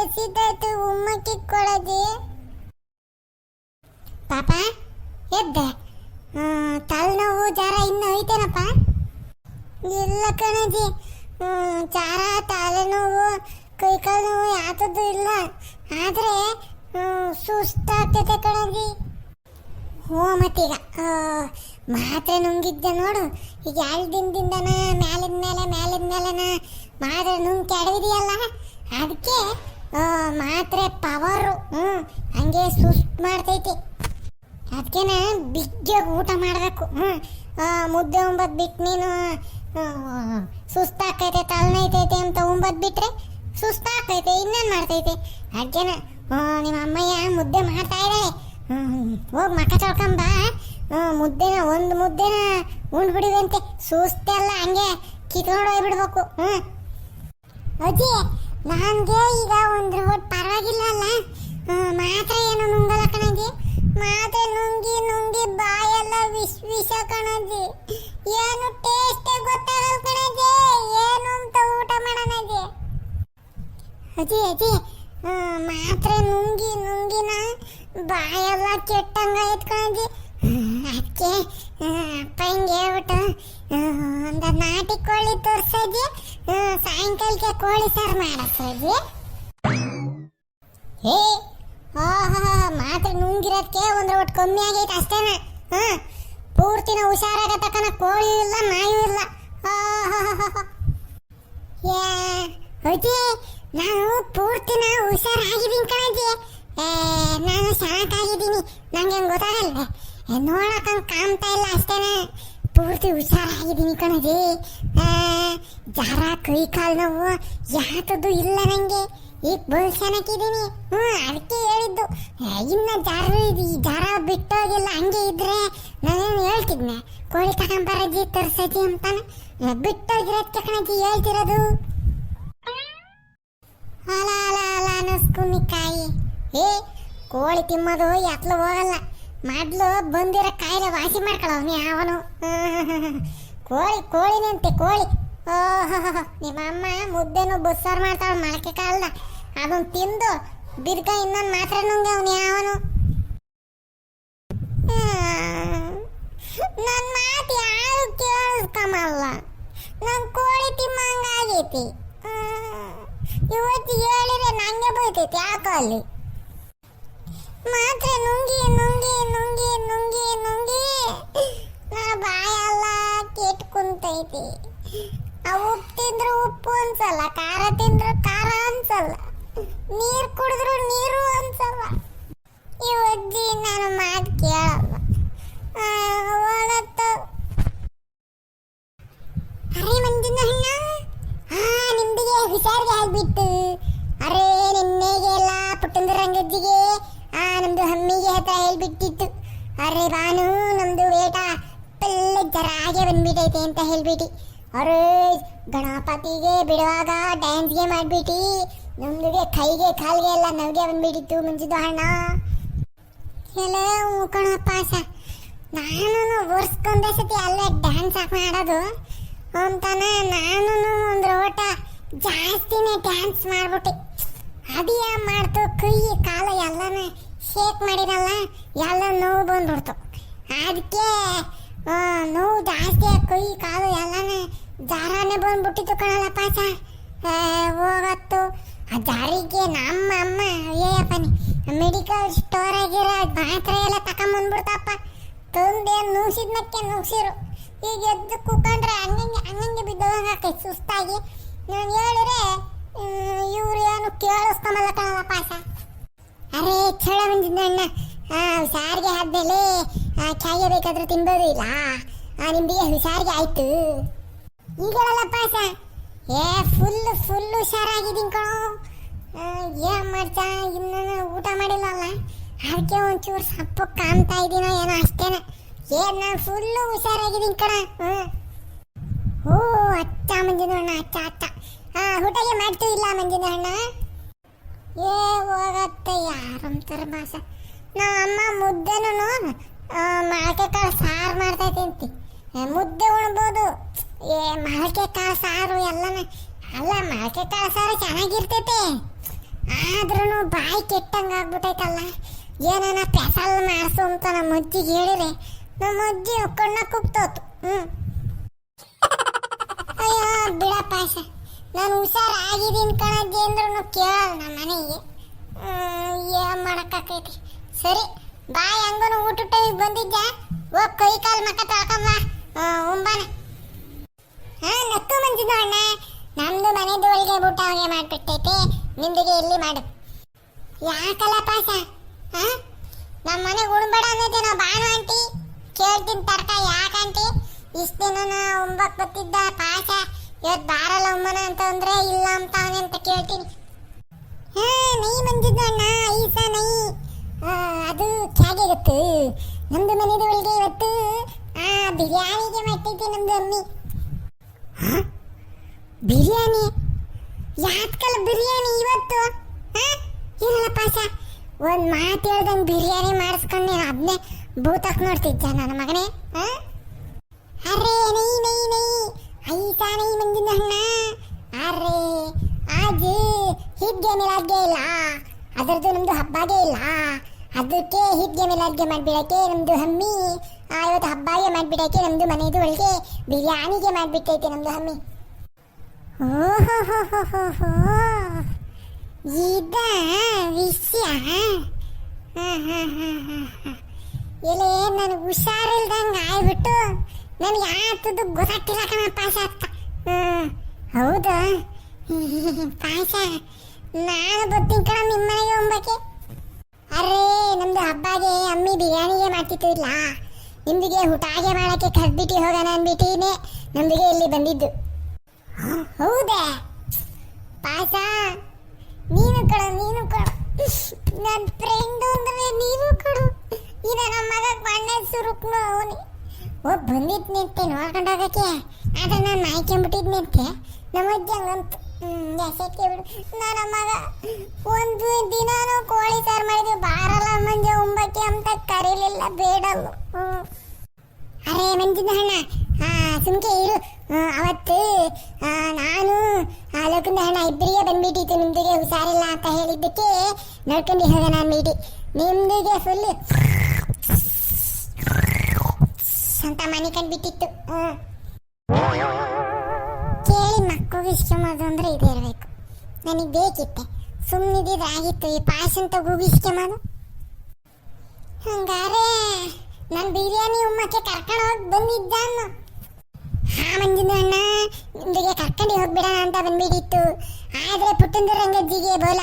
ಹೊಟ್ಟೆ ಉಮ್ಮಕ್ಕಿಕ್ಕೊಳ್ಳದೆ ಪಾಪ, ಎದ್ದೆ. ತಲೆನೋವು ಜಾರ ಇನ್ನೂ ಐತೇನಪ್ಪ? ಇಲ್ಲ ಕಣಜಿ. ಜ್ವರ, ತಲೆನೋವು ಕೈಕಾಲು ನೋವು ಯಾತದ್ದು ಇಲ್ಲ. ಆದರೆ ಸುಸ್ತಾಗ್ತೈತೆ ಕಣಜಿ. ಹೋ, ಮತ್ತೀಗ ಮಾತ್ರೆ ನುಂಗಿದ್ದೆ ನೋಡು. ಈಗ ಎರಡು ದಿನದಿಂದನ ಮ್ಯಾಲಿನ ಮೇಲೆ ಮ್ಯಾಲಿನ ಮೇಲೆನ ಮಾತ್ರೆ ನುಂಗ್ ಕೆಡವಿದೆಯಲ್ಲ ಅದಕ್ಕೆ ಮಾತ್ರೆ ಪವರು ಹ್ಞೂ ಹಂಗೆ ಸುಸ್ತು ಮಾಡ್ತೈತಿ. ಅದಕ್ಕೇನ ಬಿಗ್ಗೆ ಊಟ ಮಾಡಬೇಕು. ಹ್ಞೂ ಮುದ್ದೆ ಉಂಬದ್ ಬಿಟ್ಟು ನೀನು ಸುಸ್ತಾಕೈತೆ ತಲೆನೈತೈತೆ ಅಂತ ಉಂಬದ್ ಬಿಟ್ರೆ ಸುಸ್ತಾಕೈತೆ ಇನ್ನೇನು ಮಾಡ್ತೈತೆ? ಅದಕ್ಕೇನ ನಿಮ್ಮ ಅಮ್ಮಯ್ಯ ಮುದ್ದೆ ಮಾಡ್ತಾ ಇದ್ದಾಳೆ ಹೋಗಿ ಮಕ್ಕ ತೊಳ್ಕೊಂಬ ಮುದ್ದೆನ, ಒಂದು ಮುದ್ದೆನ ಉಂಡ್ಬಿಡಿವಂತೆ ಸುಸ್ತೆಲ್ಲ ಹಂಗೆ ಕಿತ್ಕೊಂಡು ಹೋಗ್ಬಿಡ್ಬೇಕು. ಹ್ಞೂ ಅಜ್ಜಿ ನನಗೆ ಈಗ ಒಂದು ರೋಡ್ ಪರವಾಗಿಲ್ಲ ಅಲ್ಲ ಮಾತ್ರೆ ಏನು ನುಂಗಲ್ಲ ಕಣಜಿ ಮಾತ್ರೆ ನುಂಗಿ ನುಂಗಿ ಬಾಯೆಲ್ಲ ವಿಷ ವಿಷ ಕಣಜಿ ಏನು ಟೇಸ್ಟ್ ಗೊತ್ತಾಗಲ್ಲ ಕಣಜಿ ಏನು ಅಂತ ಊಟ ಮಾಡೋಣಜಿ ಅಜ್ಜಿ ಅಜ್ಜಿ ಮಾತ್ರೆ ನುಂಗಿ ನುಂಗಿನ ಬಾಯೆಲ್ಲ ಕೆಟ್ಟಂಗಾಯ್ತು ಕಣಜಿ ಅದಕ್ಕೆ ಅಪ್ಪ ಹಿಂಗೆ ಹೇಳ್ಬಿಟ್ಟು ಒಂದು ನಾಟಿ ಕೋಳಿ ತೋರ್ಸಜ್ಜಿ. ಸಾಯಂಕಾಲಕ್ಕೆ ಕೋಳಿ ಸಾರು ಮಾಡಿ ಹೇ ಆಹಾ, ಮಾತ್ರೆ ನುಂಗಿರೋದಕ್ಕೆ ಒಂದು ಒಟ್ಟು ಕಮ್ಮಿ ಆಗೈತೆ ಅಷ್ಟೇನ? ಹಾ, ಪೂರ್ತಿನ ಹುಷಾರಾಗತಕ್ಕನ ಕೋಳಿ ಇಲ್ಲ, ನಾಯಿ ಇಲ್ಲ. ಅಜ್ಜಿ, ನಾನು ಪೂರ್ತಿನ ಹುಷಾರಾಗಿದ್ದೀನಿ ಕಣಜ್ಜಿ. ನಾನು ಸಾಕಾಗಿದ್ದೀನಿ ನಂಗೆ ಹೆಂಗ್ ಗೊತ್ತಾಗಲ್ವೇ? ನೋಡಕ್ಕಂಗ್ ಕಾಣ್ತಾ ಇಲ್ಲ ಅಷ್ಟೇನೆ? ಪೂರ್ತಿ ಹುಷಾರಾಗಿದ್ದೀನಿ ಕಣಜಿ. ಜರ ಕೈ ಕಾಲು ನೋವು ಯಾತದ್ದು ಇಲ್ಲ ನಂಗೆ. ಈಗ ಬಲ್ ಚೆನ್ನಾಗಿದ್ದೀನಿ ಹ್ಞೂ, ಅದಕ್ಕೆ ಹೇಳಿದ್ದು. ಇನ್ನು ಜರ ಇದು ಈ ಜಾರ ಬಿಟ್ಟೋಗಿಲ್ಲ ಹಂಗೆ ಇದ್ರೆ ನಾನೇನು ಹೇಳ್ತಿದ್ನೆ? ಕೋಳಿ ತಗೊಂಬರಜ್ಜಿ ತರ್ಸಜ್ಜಿ ಅಂತಾನೆ. ಬಿಟ್ಟೋಗಿರೋದಕ್ಕೆ ಕಣಜಿ ಹೇಳ್ತಿರೋದು? ಅಲ ಅಲ ಅಲ ಅನ್ನಿಸ್ಕುನಿಕಾಯಿ ಏ, ಕೋಳಿ ತಿಮ್ಮದು ಎತ್ಲು ಹೋಗಲ್ಲ. ಮೊದ್ಲು ಬಂದಿರೋ ಕಾಯಿಲೆ ವಾಸಿ ಮಾಡ್ಕೊಳ್ಳೋನಿ ಅವನು ಕೋಳಿ ಕೋಳಿನಂತೆ ಕೋಳಿ. ಓಹೋ ನಿಮ್ಮ ಅಮ್ಮ ಮುದ್ದೆನು ಬಸ್ಸಾರು ಮಾಡ್ತಾಳ, ಮೊಳಕೆ ಕಾಲ್ದ ಅದನ್ನ ತಿಂದು ಬಿರ್ಗ ಇನ್ನೊಂದು ಮಾತ್ರ ನುಂಗೆ ಅವನು, ಯಾವನು? ನನ್ನ ಮಾತು ಯಾರು ಕೇಳಿಸ್ಕೊಂಬಲ್ಲ ನನ್ ಕೋಳಿ ತಿಮ್ಮಂಗಾಗೈತಿ. ಇವತ್ತು ಹೇಳಿದ್ರೆ ನಂಗೆ ಬೈತೈತಿ, ಯಾಕೋ ಅಲ್ಲಿ? ಮಾತ್ರೆ ನುಂಗಿ ನುಂಗಿ ನುಂಗಿ ನುಂಗಿ ನುಂಗಿ. ನನ್ನ ಬಾಯಲ್ಲ ಕೆಟ್ಟು ಕುಂತೈತಿ. ಉಪ್ಪು ತಿಂದ್ರು ಉಪ್ಪು ಅನ್ಸಲ್ಲ, ಖಾರ ತಿಂದ್ರು ಖಾರ ಅನ್ಸಲ್ಲ. ನೀರು ಕುಡಿದ್ರು ನೀರು ಅನ್ಸಲ್ಲ. ಈ ಅಜ್ಜಿ ನಾನು ಮಾತು ಕೇಳಲ್ಲ. ಹೋಗತ್ತು ಅರೆ ಮಂಜಿನ ಹಣ್ಣ ಹಾ ನಿಮ್ದಿಗೆ ಹುಷಾರಿಗೆ ಆಗ್ಬಿಟ್ಟು ಅರೆ ನಿನ್ನೆಗೆಲ್ಲ ಪುಟ್ಟಂದ್ರ ಪುಟ್ಟಂದ ರಂಗಜ್ಜಿಗೆ ಹತ್ರ ಹೇಳ್ಬಿಟ್ಟಿತ್ತು. ಅರೆ ಬಾನು ನಮ್ದು ಬೇಟ ಪೆಲ್ಲ ಜರಾಗೆ ಬಂದ್ಬಿಟ್ಟೈತೆ ಅಂತ ಹೇಳ್ಬಿಟ್ಟು ಅರೆ, ಗಣಪತಿಗೆ ಬಿಡುವಾಗ ಡ್ಯಾನ್ಸ್ಗೆ ಮಾಡ್ಬಿಟ್ಟು ನಮ್ದುಗೆ ಕೈಗೆ ಕಾಲ್ಗೆ ಎಲ್ಲ ನವ್ಗೆ ಬಂದ್ಬಿಟ್ಟಿತ್ತು ಮುಂಚಿದ ಹಣ ಎಲ್ಲ ಕಣಪ್ಪ ಸ ನಾನು ಒರ್ಸ್ಕೊಂಡೇ ಸತಿ ಅಲ್ಲೇ ಡ್ಯಾನ್ಸ್ ಹಾಕಿ ಮಾಡೋದು. ಅಂತಾನ ನಾನು ಒಂದು ರೋಟ ಜಾಸ್ತಿನೇ ಡ್ಯಾನ್ಸ್ ಮಾಡ್ಬಿಟ್ಟೆ ಅದಿಯ ಮಾಡ್ತು, ಕೈ, ಕಾಲು ಎಲ್ಲನ ಶೇಕ್ ಮಾಡಿರಲ್ಲ ಎಲ್ಲ ನೋವು ಬಂದ್ಬಿಡ್ತು. ಅದಕ್ಕೆ ನೋವು ಜಾಸ್ತಿ ಕೈ, ಕಾಲು ಎಲ್ಲಾನ ಜಾರಾನೆ ಬಂದ್ಬಿಟ್ಟಿತ್ತು ಕಣಲ್ಲ ಪಾಸ ಹೋಗತ್ತು. ಆ ಜಾರಿಗೆ ನಮ್ಮ ಅಮ್ಮ ಏಯಪ್ಪನಿ ಮೆಡಿಕಲ್ ಸ್ಟೋರ್ ಆಗಿರೋ ಮಾತ್ರೆ ಎಲ್ಲ ತಕೊಂಬಂದ್ಬಿಡ್ತಪ್ಪ ತಂದೆ ನುಗ್ಸಿದ್ನಕ್ಕೆ ನುಗ್ಸಿರು. ಈಗ ಎದ್ದು ಕೂಕೊಂಡ್ರೆ ಹಂಗಂಗೆ ಹಂಗಂಗೆ ಬಿದ್ದೋದಂಗೆ ಆಕೈತೆ ಸುಸ್ತಾಗಿ. ನಾನು ಹೇಳಿದ್ರೆ ಇವ್ರು ಏನು ಕೇಳಿಸ್ಕೊಂಬಲ್ಲ ಕಣಲ್ಲ ಪಾಸ ಅರೆ, ಚಳ ಬಂದಿದ್ದ ಅಣ್ಣ. ಹುಷಾರಿಗೆ ಆದ್ಮೇಲೆ ಚಾಯ ಬೇಕಾದ್ರೆ ತಿನ್ಬೋದು ಇಲ್ಲ? ನಿಮ್ದಿಗೆ ಹುಷಾರಿಗೆ ಆಯ್ತು. ಈಗಲ್ಲ ಪಾಸ ಏ ಫುಲ್ ಫುಲ್ ಹುಷಾರಾಗಿದ್ದೀನಿ ಕಣೋ. ಏನ್ ಮಾಡ್ತಾ? ಇನ್ನು ಊಟ ಮಾಡಿಲ್ಲಲ್ಲ ಅದಕ್ಕೆ ಒಂಚೂರು ಸಪ್ಪು ಕಾಣ್ತಾ ಇದೀನೋ ಏನೋ ಅಷ್ಟೇನೆ. ಏನ್, ನಾನು ಫುಲ್ಲು ಹುಷಾರಾಗಿದ್ದೀನಿ ಕಣ. ಓ, ಅಚ್ಚ ಮಂಜಿನ ಅಣ್ಣ, ಅಚ್ಚ ಅಚ್ಚ. ಹಾಂ ಊಟಗೆ ಮಾಡ್ತೀವಿ ಇಲ್ಲ ಮಂಜಿನ ಅಣ್ಣ? ಏ ಹೋಗತ್ತೆ ಯಾರಂತಾರ ಭಾಷ? ನಮ್ಮ ಅಮ್ಮ ಮುದ್ದೆನೂ ಮೊಳಕೆ ಕಾಳು ಸಾರು ಮಾಡ್ತಾ ತಿಂತಿ. ಮುದ್ದೆ ಉಣ್ಬೋದು. ಏ, ಮೊಳಕೆ ಕಾಳು ಸಾರು ಎಲ್ಲನ ಅಲ್ಲ, ಮೊಳಕೆ ಕಾಳು ಸಾರು ಚೆನ್ನಾಗಿರ್ತೈತೆ. ಆದ್ರೂ ಬಾಯಿ ಕೆಟ್ಟಂಗೆ ಆಗ್ಬಿಟ್ಟೈತಲ್ಲ. ಏನಾನ ಪೆಸಲ್ ಮಾಡಿಸು ಅಂತ ನಮ್ಮ ಅಜ್ಜಿಗೆ ಹೇಳಿದ್ರೆ ನಮ್ಮ ಅಜ್ಜಿ ಕಣ್ಣ ಕುಗ್ತೋತು ಹ್ಞೂ ಅಯ್ಯೋ, ಬಿಡಪ್ಪ ಆಶಾ. ನಾನು ಹುಷಾರಾಗಿದ್ದೀನಿ ಕಣಜ್ಜಿ ಅಂದ್ರೂ ಕೇಳಲ್ಲ ನಮ್ಮ ಮನೆಗೆ. ಏನು ಮಾಡೋಕ್ಕಾಕೈತಿ ಸರಿ, ಬಾಯ್ ಹಂಗೂ ಊಟ ಟೈಮಿಗೆ ಬಂದಿದ್ದ ಓ, ಕೈ ಕಾಲು ಮಕ್ಕ ತೊಳ್ಕೊಂಬ ಉಂಬಾನ ಹಾ, ನಕ್ಕು ಮಂಜಿದ ಅಣ್ಣ. ನಮ್ದು ಒಳಗೆ ಊಟ ಅವಾಗೆ ಮಾಡ್ಬಿಟ್ಟೈತೆ. ನಿಮ್ದಿಗೆ ಇಲ್ಲಿ ಮಾಡು. ಯಾಕಲ್ಲ ಪಾಸ ಹಾ? ನಮ್ಮ ಮನೆಗೆ ಉಣ್ಬೇಡ ಅನ್ನೋದೇ ನಾವು ಬಾನು ಆಂಟಿ. ಕೇಳ್ತೀನಿ ತರ್ಕ ಯಾಕಂಟಿ ಇಷ್ಟು ದಿನ ಉಂಬಕ್ ಬತ್ತಿದ್ದ ಪಾಸ ಇವತ್ತು ಬಾರಲ್ಲ ಅಮ್ಮನ ಅಂತ ಅಂದ್ರೆ ಇಲ್ಲ ಅಂತ ಅಂತ ಕೇಳ್ತೀನಿ. ಹಾ, ನೈ ಮಂಜಿದ್ದು ಅಣ್ಣ ಐಸ ನೈ. ಅದು ಕ್ಯಾಗೆ ಗೊತ್ತು? ನಮ್ದು ಮನೆದ ಒಳಗೆ ಇವತ್ತು, ಆ, ಬಿರಿಯಾನಿಗೆ ಮಟ್ಟಿದ್ದೆ ನಮ್ದು ಅಮ್ಮಿ? ಬಿರಿಯಾನಿ? ಯಾತ್ಕಲ್ಲ ಬಿರಿಯಾನಿ ಇವತ್ತು? ಇಲ್ಲ ಪಾಸ ಒಂದು ಮಾತು ಹೇಳ್ದಂಗೆ ಬಿರಿಯಾನಿ ಮಾಡಿಸ್ಕೊಂಡು ನೀನು ಅದನ್ನೇ ಭೂತಕ್ ನೋಡ್ತಿದ್ದೆ ನನ್ನ ಮಗನೇ? ಅರೇ, ನೈ ನೈ ನೈ. ಐಸಾ ನೈ ಮಂಜಿನ ಹಣ್ಣ. ಅರೆ ಆಜಿ ಹಿಡ್ಗೆ ಮಿಲಾದ್ಗೆ ಇಲ್ಲ. ಅದರದ್ದು ನಮ್ದು ಹಬ್ಬಗೆ ಇಲ್ಲ. ಅದಕ್ಕೆ ಹಿಡ್ಗೆ ಮಿಲಾದ್ಗೆ ಮಾಡಿಬಿಡಕ್ಕೆ ನಮ್ದು ಹಮ್ಮಿ. ಇವತ್ತು ಹಬ್ಬಗೆ ಮಾಡಿಬಿಡಕ್ಕೆ ನಮ್ದು ಮನೆದು ಒಳಗೆ ಬಿರಿಯಾನಿಗೆ ಮಾಡಿಬಿಟ್ಟೈತೆ ನಮ್ದು ಹಮ್ಮಿ. ಓಹೋ ಇದ, ವಿಷಯ. ಎಲೆ ನನಗೆ ಹುಷಾರಿಲ್ದಂಗೆ ಆಗ್ಬಿಟ್ಟು ನನಗೆ ಆತದ್ದು ಗೊತ್ತಾಗ್ತಿಲ್ಲ ಕಣ ಪಾಯಸ ಅಂತ. ಹೌದು? ಪಾಯಸ, ನಾನು ಬರ್ತೀನಿ ಕಣ ನಿಮ್ಮ ಮನೆಗೆ ಹೋಗ್ಬೇಕೆ ಅರೇ, ನಮ್ದು ಹಬ್ಬಗೆ ಅಮ್ಮಿ ಬಿರಿಯಾನಿಗೆ ಮಾಡ್ತಿತ್ತು ಇಲ್ಲ. ನಿಮ್ದಿಗೆ ಹುಟಾಗೆ ಮಾಡಕ್ಕೆ ಕರ್ಬಿಟ್ಟು ಹೋಗೋಣ ಅಂದ್ಬಿಟ್ಟಿನೇ ನಮ್ದಿಗೆ ಇಲ್ಲಿ ಬಂದಿದ್ದು. ಹೌದಾ? ಪಾಯಸ, ನೀನು ಕಡ ನೀನು ಕಡ. ನನ್ನ ಫ್ರೆಂಡ್ ಅಂದ್ರೆ ನೀನು ಕಡು. ಇದ ನಮ್ಮ ಮಗ ಬಣ್ಣ ಸುರುಕ್ನು ಅವನಿ. ಓ ಬಂದಿದ್ ನಿಂತೆ ನೋಡ್ಕೊಂಡು ಹೋಗಕ್ಕೆ ಆದ್ರೆ ನಾನು ಮಾಯ್ಕೊಂಬಿಟ್ಟಿದ್ನಂತೆ ನಮ್ಮ ಅಜ್ಜಿ ಹಂಗಂತ ನನ್ನ ಮಗ ಒಂದು ದಿನಾನು ಕೋಳಿ ಸಾರು ಮಾಡಿದ್ವಿ ಬಾರಲ್ಲ ಮಂಜ ಉಂಬಕ್ಕೆ ಅಂತ ಕರೀಲಿಲ್ಲ ಬೇಡಲ್ಲ. ಅರೆ ಮಂಜಿನ ಹಣ್ಣ ಸುಮ್ಕೆ ಇರು. ಅವತ್ತು ನಾನು ಆ, ಹಣ ಇಬ್ಬರಿಗೆ ಬಂದ್ಬಿಟ್ಟಿತ್ತು. ನಿಮ್ದಿಗೆ ಹುಷಾರಿಲ್ಲ ಅಂತ ಹೇಳಿದ್ದಕ್ಕೆ ನೋಡ್ಕೊಂಡು ಹೋಗೋಣ ಅಂದ್ಬಿಟ್ಟು ನಿಮ್ದಿಗೆ ಫುಲ್ ಅಂತ ಮನೆ ಕಂಡ್ಬಿಟ್ಟಿತ್ತು. ಕೇಳಿ ಮಕ್ಕಳಿಗೆ ಇಸ್ಕೊಂಬೋದು ಅಂದ್ರೆ ಇದೇ ಇರಬೇಕು. ನನಗೆ ಬೇಕಿತ್ತೆ. ಸುಮ್ಮನಿದ್ರೆ ಆಗಿತ್ತು. ಈ ಪಾಯಸ ಅಂತ ಮಾಡು. ಹಂಗಾರೆ ನಾನು ಬಿರಿಯಾನಿ ಉಮ್ಮಕ್ಕೆ ಕರ್ಕೊಂಡು ಹೋಗಿ ಬಂದಿದ್ದಾನು. ಹಾ ಮಂಜಿನ ಅಣ್ಣ ನಿಮಗೆ ಕರ್ಕೊಂಡು ಹೋಗ್ಬಿಡೋಣ ಅಂತ ಬಂದ್ಬಿಟ್ಟಿತ್ತು. ಆದ್ರೆ ಪುಟ್ಟಂದು ರಂಗಜ್ಜಿಗೆ ಬೋಲ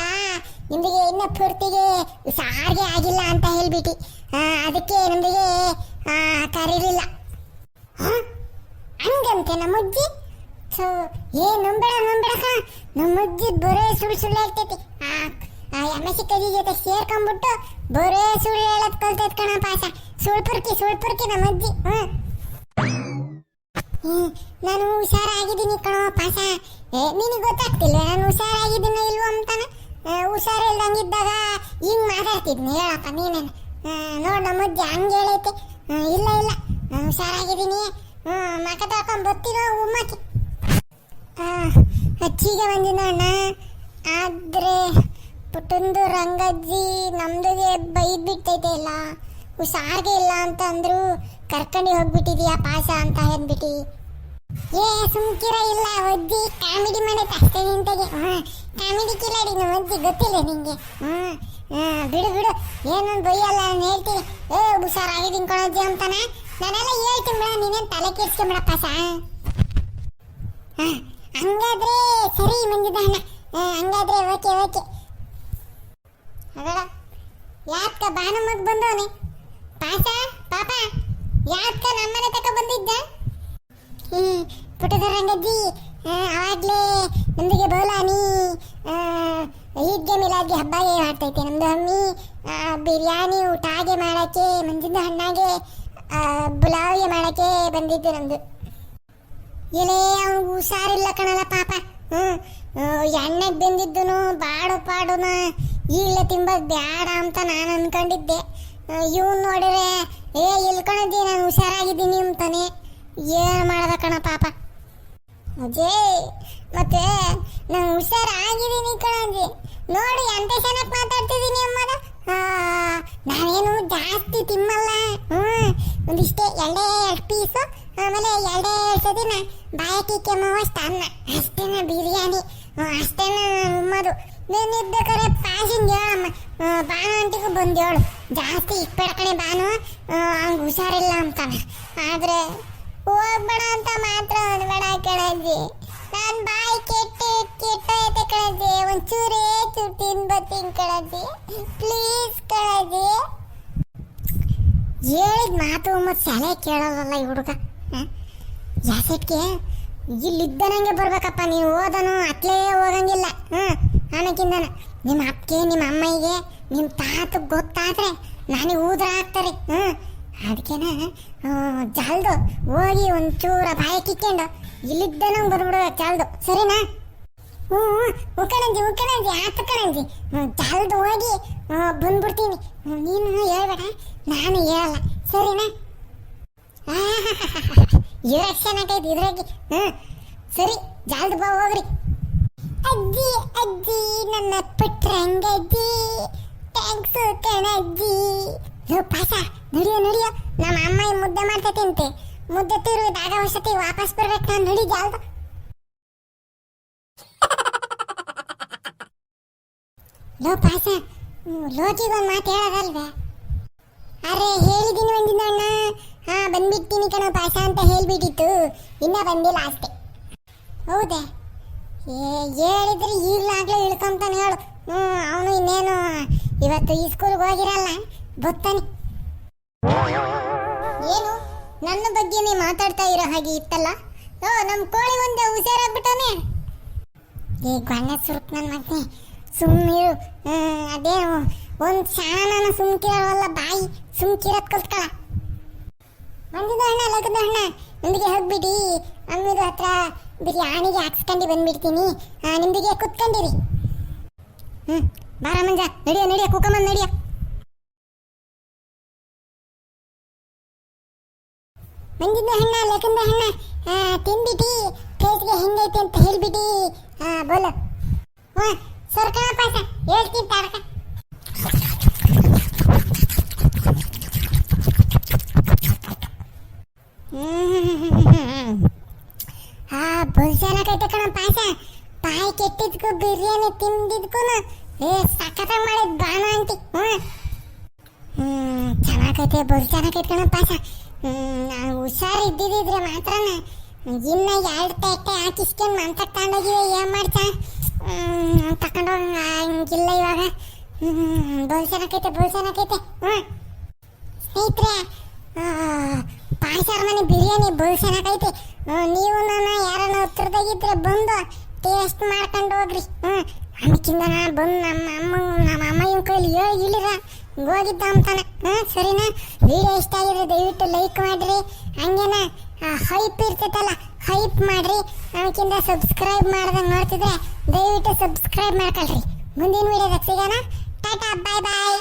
ನಿಮ್ದಿಗೆ ಇನ್ನ ಪೂರ್ತಿಗೆ ಸಾರಿಗೆ ಆಗಿಲ್ಲ ಅಂತ ಹೇಳ್ಬಿಟ್ಟು. ಅದಕ್ಕೆ ನಮ್ದಿಗೆ ಆ, ಕರೀಲಿಲ್ಲ? ಹಂಗಂತೆ ನಮ್ಮಜ್ಜಿ? ಸೊ ಏ ನಂಬೇಡ ನಂಬೇಡ ನಮ್ಮಜ್ಜಿ ಬರೇ ಸುಳ್ಳು ಸುಳ್ಳು ಹೇಳ್ತೈತಿ. ಆ ಆ ಎಂ ಎಸ್ ಸಿ ಕದಿ ಜೊತೆ ಸೇರ್ಕೊಂಡ್ಬಿಟ್ಟು ಬರೇ ಸುಳ್ಳು ಹೇಳೋದ್ ಕಲ್ತೈತ್ ಕಣ ಪಾಸ ಸುಳ್ಪುರ್ಕಿ ಸುಳ್ಪುರ್ಕಿ ನಮ್ಮಜ್ಜಿ ನಾನು ಹುಷಾರಾಗಿದ್ದೀನಿ ಕಣೋ ಪಾಸ ನಿನಗೆ ಗೊತ್ತಾಗ್ತಿಲ್ಲ ನಾನು ಹುಷಾರಾಗಿದ್ದೀನೋ ಇಲ್ವೋ ಅಂತಾನೆ? ಹುಷಾರಿಲ್ದಂಗಿದ್ದಾಗ ಹಿಂಗೆ ಮಾತಾಡ್ತಿದ್ನಿ, ಹೇಳಪ್ಪ ನೀನೇನು? ನೋಡಿ ನಮ್ಮಜ್ಜಿ ಹಂಗೆ ಹೇಳೈತಿ. ಇಲ್ಲ ಹುಷಾರಾಗಿದ್ದೀನಿ. ಹ್ಮ್ ಮಕ ತಕೊಂಡ್ ಬರ್ತೀನೋ ಉಮ್ಮಕ್ಕೆ. ಅಚ್ಚಿಗೆ ಬಂದಿನ ಅಣ್ಣ. ಆದ್ರೆ ಪುಟ್ಟಂದು ರಂಗಜ್ಜಿ ನಮ್ದುಗೆ ಬೈದ್ ಬಿಟ್ಟೈತೆ ಇಲ್ಲ ಹುಷಾರ್ಗೆ ಇಲ್ಲ ಅಂತ ಅಂದ್ರು ಕರ್ಕೊಂಡು ಹೋಗ್ಬಿಟ್ಟಿದೀಯ ಪಾಸ ಅಂತ ಹೇಳ್ಬಿಟ್ಟು ಏ ಸುಮ್ಕಿರ ಇಲ್ಲ ಹೊಜ್ಜಿ ಕಾಮಿಡಿ ಮನೆ ಅಷ್ಟೇ ನಿಂತಾಗೆ. ಕಾಮಿಡಿ ಕಿಲಾಡಿ ನಮ್ಮ ಅಜ್ಜಿ ಗೊತ್ತಿಲ್ಲ ನಿಂಗೆ. ಹ್ಮ್, ಬಿಡು ಬಿಡು. ಏನೊಂದು ಬೈಯಲ್ಲ ನಾನು ಹೇಳ್ತೀನಿ. ಏ ಹುಷಾರಾಗಿದ್ದೀನಿ ಕಣಜ್ಜಿ ಅಂತಾನ. ನಾನೆಲ್ಲ ಹೇಳ್ತೀನಿ ಬಿಡ, ನೀನೇನು ತಲೆ ಕೆಡ್ಸ್ಕೊಂಬಿಡ ಸಾ. ಹಂಗಾದ್ರೆ ಸರಿ ಮಂಜಿದ ಅಣ್ಣ. ಹಂಗಾದ್ರೆ ಓಕೆ ಓಕೆ. ಅದರ ಯಾತ್ಕ ಬಾನಮ್ಮಗ್ ಬಂದವನೆ? ಪಾಸ ಪಾಪ, ಯಾತ್ಕ ನಮ್ಮನೆ ತಕ ಬಂದಿದ್ದ? ಹ್ಮ್ ಪುಟದ ರಂಗಜ್ಜಿ ಆವಾಗ್ಲೇ ನಮ್ದಿಗೆ ಬೋಲಾನಿ ಈದ್ಗೆ ಮಿಲಾದ್ಗೆ ಹಬ್ಬಗೆ ಮಾಡ್ತೈತೆ ನಮ್ದು ಹಮ್ಮಿ. ಬಿರಿಯಾನಿ ಬಿರಿಯಾನಿ ಊಟಾಗೆ ಮಾಡಕ್ಕೆ ಮಂಜಿಂದ ಹಣ್ಣಾಗೆ ಪುಲಾವ್ಗೆ ಮಾಡಕ್ಕೆ ಬಂದಿದ್ದು ನಂದು. ಎಲೆ ಅವ್ನು ಹುಷಾರಿಲ್ಲ ಕಣಲ್ಲ ಪಾಪ. ಹ್ಞೂ ಎಣ್ಣೆಗೆ ಬೆಂದಿದ್ದನು ಬಾಡು ಪಾಡುನ ಇಲ್ಲ ತಿಂಬದ್ ಬ್ಯಾಡ ಅಂತ ನಾನು ಅನ್ಕೊಂಡಿದ್ದೆ. ಇವನ್ ನೋಡಿದ್ರೆ ಏ ಕಣಜ್ಜಿ ನಾನು ಹುಷಾರಾಗಿದ್ದೀನಿ ಅಂತಾನೆ. ಏನು ಮಾಡದ ಕಣ ಪಾಪ. ಅಜಯ್ ಮತ್ತೆ ನಾನು ಹುಷಾರಾಗಿದ್ದೀನಿ ಕಣಜಿ. ನೋಡಿ ಅಂತ ಚೆನ್ನಾಗಿ ಮಾತಾಡ್ತಿದ್ದೀನಿ ಅಮ್ಮದ ಆ, ನಾನೇನು ಜಾಸ್ತಿ ತಿಮ್ಮಲ್ಲ ಹ್ಞೂ ಒಂದಿಷ್ಟೇ, ಎರಡೇ, ಎರಡು ಪೀಸು ಆಮೇಲೆ ಎರಡೇ ಎರಡು ಸದಿನ ಬಾಯಕ್ಕೆ ಕೆಮ್ಮುವಷ್ಟು ಅನ್ನ ಅಷ್ಟೇನ ಬಿರಿಯಾನಿ. ಅಷ್ಟೇನ ಉಮ್ಮದು ನೀನು ಇದ್ದಕ್ಕಾರೆ ಫ್ಯಾಷನ್ ಹೇಳಮ್ಮ. ಬಾನು ಅಂಟಿಗೂ ಬಂದು ಹೇಳು. ಜಾಸ್ತಿ ಇಕ್ಬೇಡ ಕಣೆ ಬಾನು. ಹಂಗೆ ಹುಷಾರಿಲ್ಲ ಅಂತಾನೆ. ಆದರೆ, ಹೋಗ್ಬೇಡ ಅಂತ ಮಾತ್ರ ಅನ್ಬೇಡ ಕಣಜ್ಜಿ ನಾನು ಬಾಯಿ ಕೆಟ್ಟ ಕೆಟ್ಟೈತೆ ಕಣಜ್ಜಿ. ಒಂಚೂರೇ ಚೂರು ತಿನ್ಬತ್ತೀನಿ ಕಣಜ್ಜಿ. ಪ್ಲೀಸ್ ಕಣಜ್ಜಿ. ಹೇಳಿದ ಮಾತು ಮತ್ತು ಸಲಹೆ ಕೇಳೋದಲ್ಲ ಈ ಹುಡುಗ. ಜಾಸೆಟ್ಗೆ ಇಲ್ಲಿದ್ದನಂಗೆ ಬರ್ಬೇಕಪ್ಪ ನೀವು ಓದನು, ಅಟ್ಲೇ ಹೋಗಂಗಿಲ್ಲ. ಹ್ಞೂ ಆಮೇಕಿಂದನ ನಿಮ್ಮ ಅಪ್ಪಗೆ ನಿಮ್ಮ ಅಮ್ಮಗೆ ನಿಮ್ಮ ತಾತ ಗೊತ್ತಾದ್ರೆ ನನಗೆ ಊದ್ರ ಹಾಕ್ತಾರೆ ಹ್ಞೂ ಅದಕ್ಕೆನ ಜಲ್ದು ಹೋಗಿ ಒಂಚೂರ ಬಾಯಿ ಕಿಕ್ಕೊಂಡು ಇಲ್ಲಿದ್ದನಂಗೆ ಬರ್ಬಿಡು ಜಲ್ದು. ಸರಿನಾ? ಉಕ್ಕಣಂಜಿ ಉಕ್ಕಣಂಜಿ ಆತ ಕಣಂಜಿ ಜಲ್ದು ಹೋಗಿ ಬಂದ್ಬಿಡ್ತೀನಿ. ನೀನು ಹೇಳ್ಬೇಡ. ನಾನು ಹೇಳಲ್ಲ. ಸರಿನಾ? ಇದ್ರಾಗ ಚೆನ್ನಾಗೈತಿ ಇದ್ರಾಗಿ. ಹ್ಞೂ ಸರಿ, ಜಲ್ದು ಬಾ, ಹೋಗ್ರಿ. ಅಜ್ಜಿ ಅಜ್ಜಿ, ನನ್ನ ಪುಟ್ರಂಗಜ್ಜಿ ಥ್ಯಾಂಕ್ಸ್ ಕಣಜ್ಜಿ. ಲೋ ಪಾಸ ನಡಿಯೋ ನಡಿಯೋ. ನಮ್ಮ ಅಮ್ಮ ಮುದ್ದೆ ಮುದ್ದೆ ಮಾಡ್ತೈತಂತೆ ಮುದ್ದೆ ತಿರುಗಿದಾಗ ವಸತಿ ವಾಪಸ್ ಬರ್ಬೇಕು ನಾನು. ನಡಿ, ಜಲ್ದು. ಲೋ ಪಾಸ ಲೋಕಿಗೊಂದು ಮಾತು ಹೇಳೋದಲ್ವೇ? ಅರೆ ಹೇಳಿದ್ದೀನಿ ಒಂದಿನ ಅಣ್ಣ. ಹಾ, ಬಂದ್ಬಿಡ್ತೀನಿ ಕಣೋ ಪಾಸ ಅಂತ ಹೇಳ್ಬಿಟ್ಟಿತ್ತು. ಇನ್ನ ಬಂದಿಲ್ಲ ಅಷ್ಟೇ. ಹೌದೇ? ಏ, ಹೇಳಿದ್ರೆ ಈಗಲಾಗ್ಲೇ ಇಳ್ಕೊಂತಾನೆ ಹೇಳು. ಹ್ಞೂ ಅವನು ಇನ್ನೇನು, ಇವತ್ತು ಈ ಸ್ಕೂಲ್ಗೆ ಹೋಗಿರಲ್ಲ? ಗೊತ್ತಾನೆ ಏನು? ನನ್ನ ಬಗ್ಗೆನೇ ಮಾತಾಡ್ತಾ ಇರೋ ಹಾಗೆ ಇತ್ತಲ್ಲ? ಓ ನಮ್ಮ ಕೋಳಿ ಒಂದೇ ಹುಷಾರಾಗ್ಬಿಟ್ಟವನೇ. ಏ ಗಣ್ಣ ಸುರುಕ್ ನನ್ನ ಮಗನೇ. ಸುಮ್ಮನಿರು ಅದೇ ಒಂದು ಶಾನನ ಸುಮ್ಕಿರಲ್ಲ ಬಾಯಿ. ಸುಮ್ಕಿರತ್ ಕಲ್ತ್ಕಳ ಬಂದಿದ್ದ ಅಣ್ಣ ಲಗದ ಅಣ್ಣ. ನಿಮಗೆ ಹೋಗ್ಬಿಡಿ ಅಮ್ಮಿದ ಹತ್ರ ಬಿರಿಯಾನಿಗೆ ಹಾಕ್ಸ್ಕೊಂಡು ಬಂದ್ಬಿಡ್ತೀನಿ. ನಿಮ್ದಿಗೆ ಕುತ್ಕೊಂಡಿರಿ. ಹ್ಞೂ ಬಾರ ಮಂಜ ನಡಿಯ ನಡಿಯ ಕೂಕಮ್ಮ ನಡಿಯ. ಬಂದಿದ್ದ ಹಣ್ಣ ಲಗಂದ ಹಣ್ಣ ಆ, ತಿಂದ್ಬಿಟ್ಟು ಫೇಸ್ಗೆ ಹೆಂಗೈತೆ ಅಂತ ಹೇಳ್ಬಿಟ್ಟು ಬೋಲ. ಹಾಂ ಸರ್ಕಣ ಪಾಯಸ, ಹೇಳ್ತೀನಿ ತಾರಕ. ಆ ಬುಲ್ಸನಕೈತೆ ಕಣ ಪಾಸ ಬಾಯಿ ಕೆಟ್ಟಿದ್ಕು, ಬಿರಿಯಾನಿ ತಿಂದಿದ್ಕು ಏ ಸಖತ ಮಾಡಿದ ಬಾಣ ಹ್ಞೂ ಹ್ಮ್. ಚೆನ್ನಾಗೈತೆ ಬಲ್ ಚೆನ್ನಾಗೈತೆ ಕಣ ಪಾಸ ಹ್ಮ್, ನಾನು ಹುಷಾರ್ ಇದ್ದಿದ್ರೆ ಮಾತ್ರನ. ಇನ್ನ ಎರಡು ತಟ್ಟೆ ಹಾಕಿಸ್ಕೊಂಡು ಮಂತ ತಗೊಂಡೋಗಿವೆ ಏನ್ ಮಾಡ್ತಾ? ಹ್ಮ್ ತಗೊಂಡೋಗ ಹಂಗಿಲ್ಲ ಇವಾಗ. ಹ್ಮ್ ಬಲ್ ಚೆನ್ನಾಗೈತೆ ಬಲ್ ಹ್ಞೂ ಸ್ನೇಹಿತರೆ ಪಾಯ್ಸರ ಮನೆ ಬಿರಿಯಾನಿ ಬಲ್ ಚೆನ್ನಾಗೈತೆ ಹ್ಮ್, ನೀವು ನಾನು ಯಾರನ್ನ ಹತ್ರದಾಗಿದ್ರೆ ಬಂದು ಟೇಸ್ಟ್ ಮಾಡ್ಕೊಂಡು ಹೋಗ್ರಿ. ಹ್ಞೂ ಅದಕ್ಕಿಂತ ನಾನು ಬಂದು ನಮ್ಮ ಅಮ್ಮ ನಮ್ಮ ಅಮ್ಮಯ್ಯನ ಕೈಲಿ ಇಲ್ಲಿರ ಹೋಗಿದ್ದ ಅಂತಾನೆ. ಹಾಂ ಸರಿನಾ? ವಿಡಿಯೋ ಇಷ್ಟ ಆಗಿದ್ರೆ ದಯವಿಟ್ಟು ಲೈಕ್ ಮಾಡಿರಿ. ಹಂಗೇನ? ಹೈಪ್ ಇರ್ತೈತಲ್ಲ. ಹೈಪ್ ಮಾಡ್ರಿ. ಅದಕ್ಕಿಂತ ಸಬ್ಸ್ಕ್ರೈಬ್ ಮಾಡ್ದಂಗೆ ನೋಡ್ತಿದ್ರೆ ದಯವಿಟ್ಟು ಸಬ್ಸ್ಕ್ರೈಬ್ ಮಾಡ್ಕೊಳ್ರಿ. ಮುಂದಿನ ವಿಡಿಯೋದಾಗ ಸಿಗೋಣ. ಟಾಟಾ ಬಾಯ್ ಬಾಯ್